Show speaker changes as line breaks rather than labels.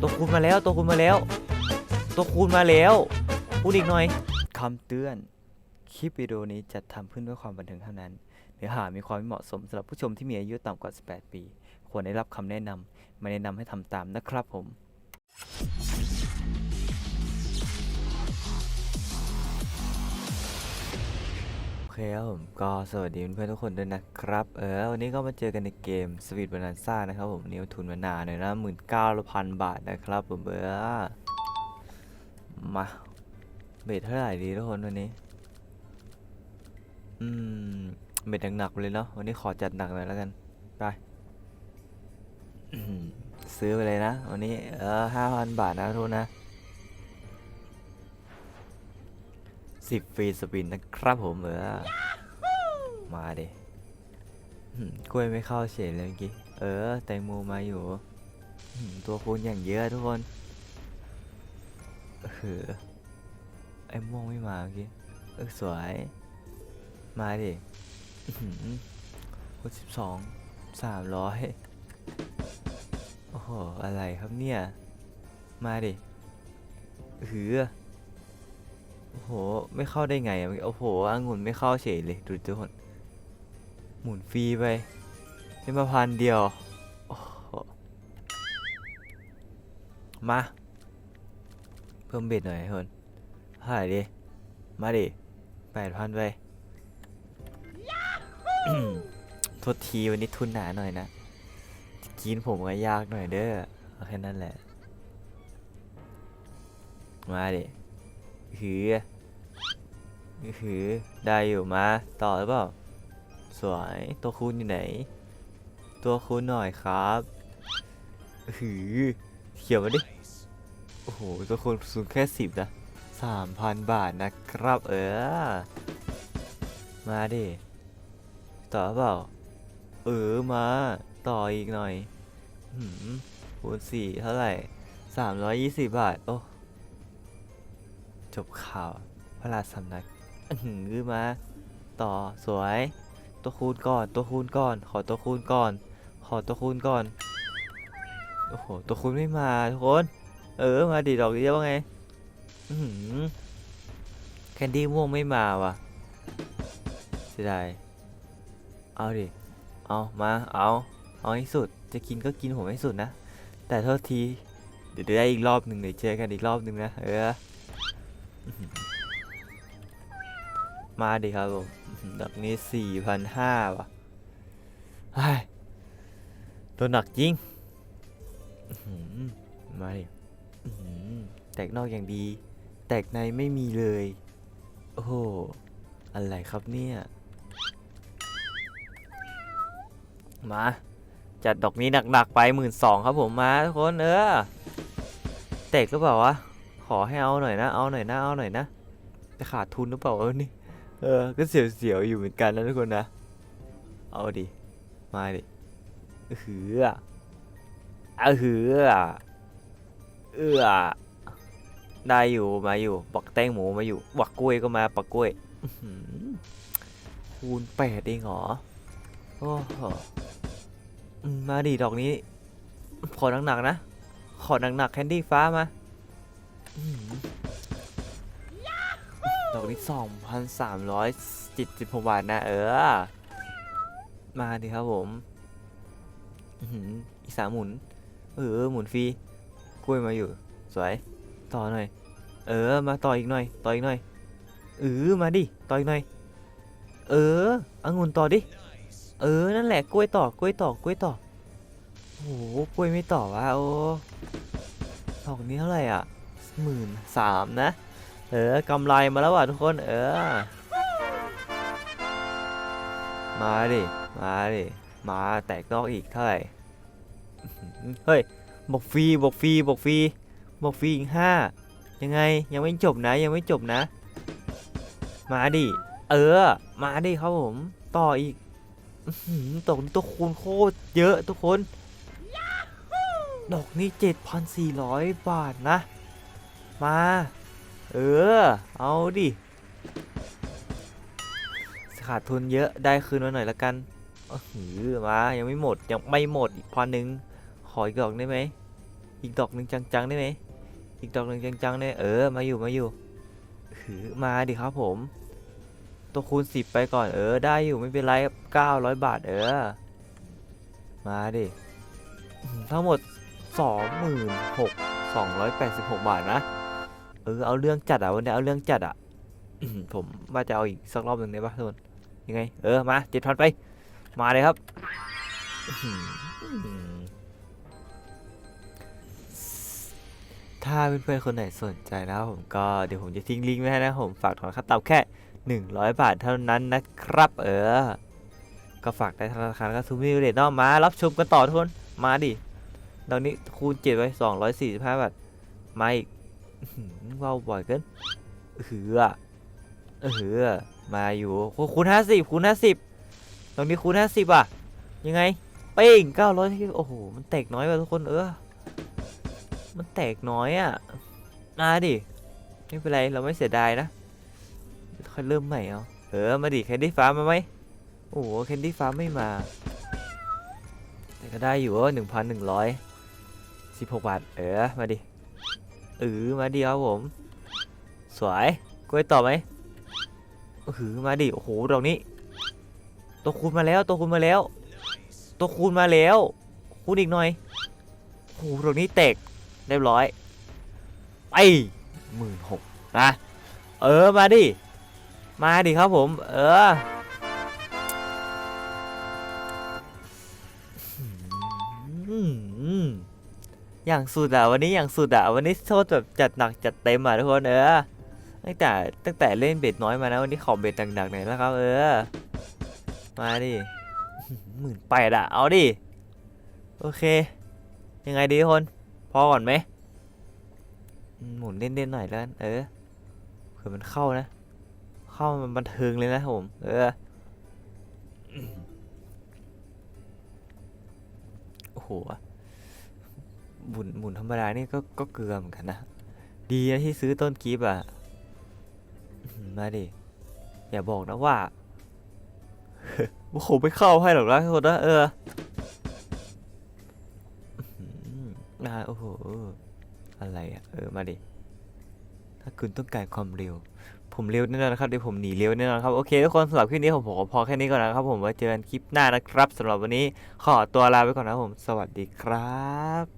ตัวคูณมาแล้วตัวคูณมาแล้ว ตัวคูณมาแล้วพูดอีกหน่อยคำเตือน คลิปวิดีโอนี้จัดทำขึ้นเพื่อความบันเทิงเท่านั้น เนื้อหามีความไม่เหมาะสมสำหรับผู้ชมที่มีอายุต่ำกว่า 18 ปี ควรได้รับคำแนะนำไม่แนะนำให้ทำตามนะครับผม เคครับผมก็สวัสดีเพื่อนทุกคนด้วยนะครับ เออวันนี้ก็มาเจอกันในเกมสวีทบานาซ่านะครับผมนิ้วทุนมานาหน่อยนะหมื่นเก้าพันบาทนะครับผมเบอร์มาเบ็ดเท่าไหร่ดีทุกคนวันนี้ อืมเบ็ดหนักๆเลยเนาะวันนี้ขอจัดหนักหน่อยแล้วกันไปซื้อไปเลยนะ วันนี้เออห้าพันบาทนะทุกคนนะ สิบฟรีสปินนะครับผมเออมาดิอืมกล้วยไม่เข้าเฉยเลยเมื่อกี้ เออ แตงโมมาอยู่อืมตัวคูณอย่างเยอะทุกคนเออไอ้ม่วงไม่มาเมื่อกี้ เออสวย มาดิหกสิบสองสามร้อยโอ้โห อะไรครับเนี่ย มาดิหือ โอ้โห ไม่เข้าได้ไงอะโอ้โหองุ่นไม่เข้าเฉยเลยดูทุกคนหมุนฟรีไปได้มาพันเดียวโอ้โหมา เพิ่มเบ็ดหน่อยทุกคนเท่าไหร่ดิ มาดิแปดพันไปโทษทีวันนี้ทุนหนาหน่อยนะ กินผมก็ยากหน่อยเด้อเอาแค่นั้นแหละ มาดิ หือหือได้อยู่มาต่อหรือเปล่า สวยตัวคูณอยู่ไหน ตัวคูณหน่อยครับหือเขียวมาดิ โอ้โห ตัวคูณสูงแค่สิบนะสามพันบาทนะครับ เออ มาดิ ต่อเปล่า เออ มา ต่ออีกหน่อย หืมคูณสี่เท่าไหร่สามร้อยยี่สิบบาท โอ้ จบข่าว พระราชสำนักอื้อหือมา ต่อสวย ตัวคูณก่อน ตัวคูณก่อน ขอตัวคูณก่อน ขอตัวคูณก่อน โอ้โห ตัวคูณไม่มาทุกคน เออ มาดิดอกเดียวว่าไงอื้อหือแคนดี้ม่วงไม่มาว่ะเสียดาย เอาดิ เอามา เอา เอาให้สุด จะกินก็กินผมให้สุดนะ แต่โทษที เดี๋ยวได้อีกรอบหนึ่งเดี๋ยวเจอกันอีกรอบหนึ่งนะ เออ มาดิครับผมดอกนี้สี่พันห้าว่ะเฮ้ตัวหนักจริงมาดิแตกนอกอย่างดี แตกในไม่มีเลย โอ้โห อะไรครับเนี่ย มา จัดดอกนี้หนักๆไปหมื่นสองครับผมมาทุกคนเออเตกหรือเปล่าวะ ขอให้เอาหน่อยนะ เอาหน่อยนะ เอาหน่อยนะ จะขาดทุนหรือเปล่าเออนี่ เออ ก็เสียวๆอยู่เหมือนกันนะทุกคนนะ เอาดิ มาดิเออหืออะเออหืออะเออได้อยู่มาอยู่ปักแตงหมูมาอยู่ปักกล้วยก็มาปักกล้วยคูณแปดเองเหรอโอ้โหมาดิดอกนี้ ขอหนักๆนะ ขอหนักๆแคนดี้ฟ้ามา ดอกนี้สองพันสามร้อยจิตสิบหกบาทนะ เออ มาดิครับผมอีสามหมุน เออ หมุนฟรีกล้วยมาอยู่ สวย ต่อหน่อย เออ มาต่ออีกหน่อย ต่ออีกหน่อย เออ มาดิ ต่ออีกหน่อย เออองุ่นต่อดิ เออ นั่นแหละ กล้วยต่อ กล้วยต่อ กล้วยต่อ โอ้โห กล้วยไม่ต่อวะโอ้ดอกนี้เท่าไหร่อะ หมื่นสามนะ เออกำไรมาแล้วว่ะทุกคนเออ มาดิ มาดิ มาแตกนอกอีกเท่าไหร่ เฮ้ยบอกฟรีบอกฟรีบอกฟรีบอกฟรีอีกห้ายังไงยังไม่จบนะยังไม่จบนะ มาดิ เออ มาดิครับผม ต่ออีกอื้อหือดอกนี้ตัวคูณโคตรเยอะทุกคน ดอกนี้ 7,400 บาทนะ มา เออ เอาดิ ขาดทุนเยอะ ได้คืนมาหน่อยละกันอื้อหือมา ยังไม่หมด ยังไม่หมด อีกพันหนึ่งขออีกดอกได้ไหม อีกดอกหนึ่งจังๆได้ไหม อีกดอกหนึ่งจังๆได้เออ มาอยู่ มาอยู่หือมาดิครับผม ตัวคูณสิบไปก่อน เออ ได้อยู่ ไม่เป็นไรเก้าร้อยบาท เออ มาดิ ทั้งหมดสองหมื่นหกสองร้อยแปดสิบหกบาทนะ ออเอาเรื่องจัดอะวันนี้เอาเรื่องจัดอะผมว่าจะเอาอีกสักรอบหนึ่งได้ปะทุกคนยังไง เออมาเจ็ดพันไป มาเลยครับถ้าเพื่อนๆคนไหนสนใจนะผมก็เดี๋ยวผมจะทิ้งลิงก์ไว้ให้นะผมฝากถอนค่าตับแค่ 100 บาทเท่านั้นนะครับ เออ ก็ฝากได้ธนาคารก็ซูมิวเลตเนาะมา รับชมกันต่อทุกคน มาดิตอนนี้คูณเจ็ดไว้ 245 บาท มาอีก เว้าบ่อยเกินเออหือเออหือมาอยู่โอ้าสิบคูณ50คูณ50ตรงนี้คูณ50อะ ยังไงเป้ง900ที่โอ้โห มันแตกน้อยว่ะทุกคนเออ มันแตกน้อยอะมาดิ ไม่เป็นไรเราไม่เสียดายนะ ค่อยเริ่มใหม่เอาเออ มาดิแคนดี้ฟ้ามาไหมโอ้โหแคนดี้ฟ้าไม่มา แต่ก็ได้อยู่ว่าหนึ่งพันหนึ่งร้อยสิบหกบาท เออ มาดิ เออมาดิครับผม สวยกล้วยต่อไหมเออมาดิโอ้โหดอกนี้ ตัวคูณมาแล้วตัวคูณมาแล้ว ตัวคูณมาแล้ว คูณอีกหน่อยโอ้โหดอกนี้แตกเรียบร้อยไปหมื่นหกนะเออมาดิมาดิครับผม เออ อย่างสุดอะวันนี้อย่างสุดอะวันนี้โทษแบบจัดหนักจัดเต็มอะทุกคนเออตั้งแต่ตั้งแต่เล่นเบ็ดน้อยมานะวันนี้ขอเบ็ดหนักๆหน่อยนะครับ เออ มาดิหมื่นแปดอะเอาดิโอเค ยังไงดีทุกคนพอก่อนไหมหมุนเล่นๆหน่อยแล้วนเออเผื่อมันเข้านะ เข้ามันบันเทิงเลยนะผม เออโอ้โห หมุนหมุนธรรมดานี่ก็ก็เกลือเหมือนกันนะ ดีนะที่ซื้อต้นกิฟต์อะ มาดิ อย่าบอกนะว่าว่าคงไม่เข้าให้หรอกนะทุกคนนะเออนะโอ้โห อะไรอะ เออ มาดิ ถ้าคุณต้องการความเร็ว ผมเร็วแน่นอนนะครับเดี๋ยวผมหนีเร็วแน่นอนครับ โอเคทุกคนสำหรับคลิปนี้ผมขอพอแค่นี้ก่อนนะครับ ผมไว้เจอกันคลิปหน้านะครับสำหรับวันนี้ขอตัวลาไปก่อนนะครับผม สวัสดีครับ